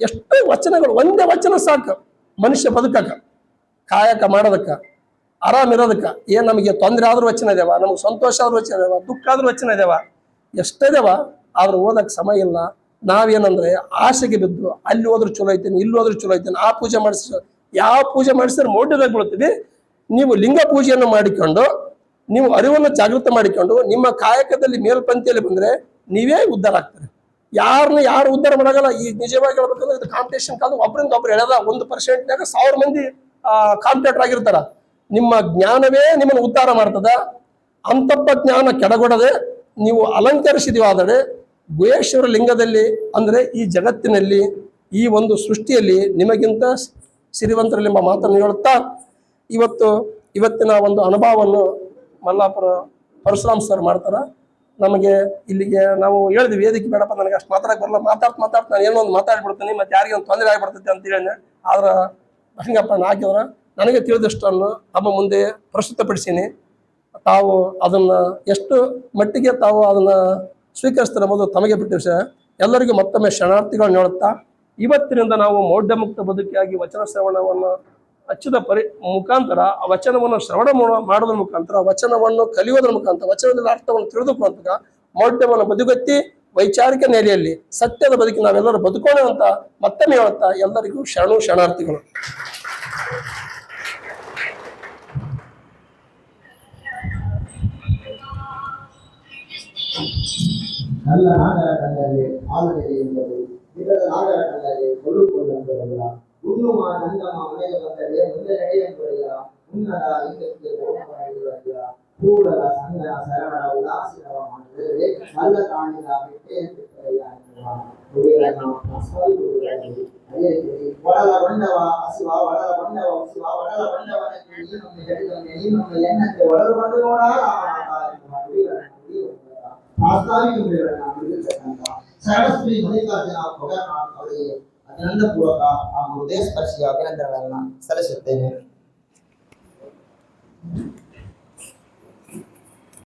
ಎಷ್ಟೇ ವಚನಗಳು, ಒಂದೇ ವಚನ ಸಾಕು. ಮನುಷ್ಯ ಬದುಕಕ್ಕೆ, ಕಾಯಕ ಮಾಡೋದಕ್ಕೆ, ಆರಾಮ್ ಇರೋದಕ್ಕ, ಏನ್ ನಮಗೆ ತೊಂದರೆ ಆದ್ರೂ ವಚನ ಇದಾವ, ನಮ್ಗೆ ಸಂತೋಷ ಆದ್ರೂ ವಚನ ಇದಾವ, ದುಃಖ ಆದ್ರೂ ವಚನ ಇದಾವ ಎಷ್ಟಿದಾವ ಆದ್ರೆ ಓದಕ್ಕೆ ಸಮಯ ಇಲ್ಲ. ನಾವೇನಂದ್ರೆ ಆಸೆಗೆ ಬಿದ್ದು ಅಲ್ಲಿ ಹೋದ್ರೆ ಚಲೋ ಐತೇನೆ, ಇಲ್ಲಿ ಹೋದ್ರೆ ಚಲೋ ಐತೇನೆ, ಆ ಪೂಜೆ ಮಾಡಿಸ ಯಾವ ಪೂಜೆ ಮಾಡಿಸಿದ್ರೆ ಮೌಢ್ಯದಾಗ ಬೀಳ್ತೀವಿ ನೀವು ಲಿಂಗ ಪೂಜೆಯನ್ನು ಮಾಡಿಕೊಂಡು, ನೀವು ಅರಿವನ್ನು ಜಾಗೃತ ಮಾಡಿಕೊಂಡು, ನಿಮ್ಮ ಕಾಯಕದಲ್ಲಿ ಮೇಲ್ಪಂಥಿಯಲ್ಲಿ ಬಂದ್ರೆ ನೀವೇ ಉದ್ಧಾರ ಆಗ್ತಾರೆ ಯಾರನ್ನ ಯಾರು ಉದ್ಧಾರ ಮಾಡಲ್ಲ ಈ ನಿಜವಾಗಿ ಹೇಳ್ಬೇಕಂದ್ರೆ ಇದು ಕಾಂಪಿಟೇಷನ್ ಕಾಲ ಒಬ್ಬರಿಂದ ಒಬ್ರು ಎಳೆದ ಒಂದು ಪರ್ಸೆಂಟ್ನಾಗ ಸಾವಿರ ಮಂದಿ ಕಾಂಪಿಟೇಟರ್ ಆಗಿರ್ತಾರ. ನಿಮ್ಮ ಜ್ಞಾನವೇ ನಿಮ್ಮನ್ನು ಉದ್ಧಾರ ಮಾಡ್ತದ. ಅಂತಪ್ಪ ಜ್ಞಾನ ಕೆಡಗೊಡದೆ ನೀವು ಅಲಂಕರಿಸಿದೀವಾದರೆ ಗುಹೇಶ್ವರ ಲಿಂಗದಲ್ಲಿ ಅಂದರೆ ಈ ಜಗತ್ತಿನಲ್ಲಿ ಈ ಒಂದು ಸೃಷ್ಟಿಯಲ್ಲಿ ನಿಮಗಿಂತ ಸಿರಿವಂತರಲೆಂಬ ಮಾತನ್ನು ಹೇಳುತ್ತಾ, ಇವತ್ತು ಇವತ್ತಿನ ಒಂದು ಅನುಭವವನ್ನು ಮಲ್ಲಾಪುರ ಪರಶುರಾಮ್ ಸರ್ ಮಾಡ್ತಾರೆ. ನಮಗೆ ಇಲ್ಲಿಗೆ ನಾವು ಹೇಳಿದ್ವಿ, ವೇದಿಕೆ ಬೇಡಪ್ಪ ನನಗೆ ಅಷ್ಟು ಮಾತಾಡಕ್ಕೆ ಬರಲ್ಲ, ಮಾತಾಡ್ತಾ ಮಾತಾಡ್ತಾ ನಾನು ಏನೋ ಒಂದು ಮಾತಾಡ್ಬಿಡ್ತೀನಿ, ಮತ್ತೆ ಯಾರಿಗೆ ಒಂದು ತೊಂದರೆ ಆಗಿಬಿಡ್ತೈತೆ ಅಂತ ಹೇಳಿದೆ ಆದ್ರೆ ಹಂಗಪ್ಪ ಹಾಕಿದ್ರೆ ನನಗೆ ತಿಳಿದಷ್ಟನ್ನು ತಮ್ಮ ಮುಂದೆ ಪ್ರಸ್ತುತಪಡಿಸೀನಿ. ತಾವು ಅದನ್ನು ಎಷ್ಟು ಮಟ್ಟಿಗೆ ತಾವು ಅದನ್ನ ಸ್ವೀಕರಿಸ್ತಾರೆ ಮೊದಲು ತಮಗೆ ಬಿಟ್ಟ ವಿಷಯ. ಎಲ್ಲರಿಗೂ ಮತ್ತೊಮ್ಮೆ ಶರಣಾರ್ಥಿಗಳನ್ನು ಹೇಳುತ್ತಾ ಇವತ್ತಿನಿಂದ ನಾವು ಮೌಢ್ಯ ಮುಕ್ತ ಬದುಕಿಯಾಗಿ ವಚನ ಶ್ರವಣವನ್ನು ಹಚ್ಚಿದ ಪರಿ ಮುಖಾಂತರ, ಆ ವಚನವನ್ನು ಶ್ರವಣ ಮಾಡೋದ್ರ ಮುಖಾಂತರ ವಚನವನ್ನು ಕಲಿಯೋದ್ರ ಮುಖಾಂತರ, ವಚನದಲ್ಲಿ ಅರ್ಥವನ್ನು ತಿಳಿದುಕೊಳ್ಳುವಂತ ಮೌಢ್ಯವನ್ನು ಬದುಗತ್ತಿ ವೈಚಾರಿಕ ನೆಲೆಯಲ್ಲಿ ಸತ್ಯದ ಬದುಕಿ ನಾವೆಲ್ಲರೂ ಬದುಕೋಣ ಅಂತ ಮತ್ತೊಮ್ಮೆ ಹೇಳುತ್ತಾ, ಎಲ್ಲರಿಗೂ ಶರಣು ಶರಣಾರ್ಥಿಗಳು. நல்ல நாகர கண்டது ஆளுநரை என்பது இதர நாகர கண்டது கொள்ளு கொள்ளப்படுகிறா உண்ணுமா நந்தமா மனைய வந்ததே முதலடியம் புரியா உன்னதா இந்தக்கு ஓடப்படுகிறா கூடலா சங்கரா சரவணா உலாசிரவா மாற்றுது நல்ல காணிலா விட்டே வளர வண்ணவா அசுவா ನೋಡ ಸರಳಶ್ರೀ ಮಲ್ಲಿಕಾರ್ಜುನ ಪೊಗರ್ನಾಥ್ ಅವರಿಗೆ ಅಭಿನಂದ ಪೂರ್ವಕ ಹಾಗೂ ಹೃದಯ ಸ್ಪರ್ಶಿಯ ಅಭಿನಂದನೆಗಳನ್ನು ಸಲ್ಲಿಸುತ್ತೇನೆ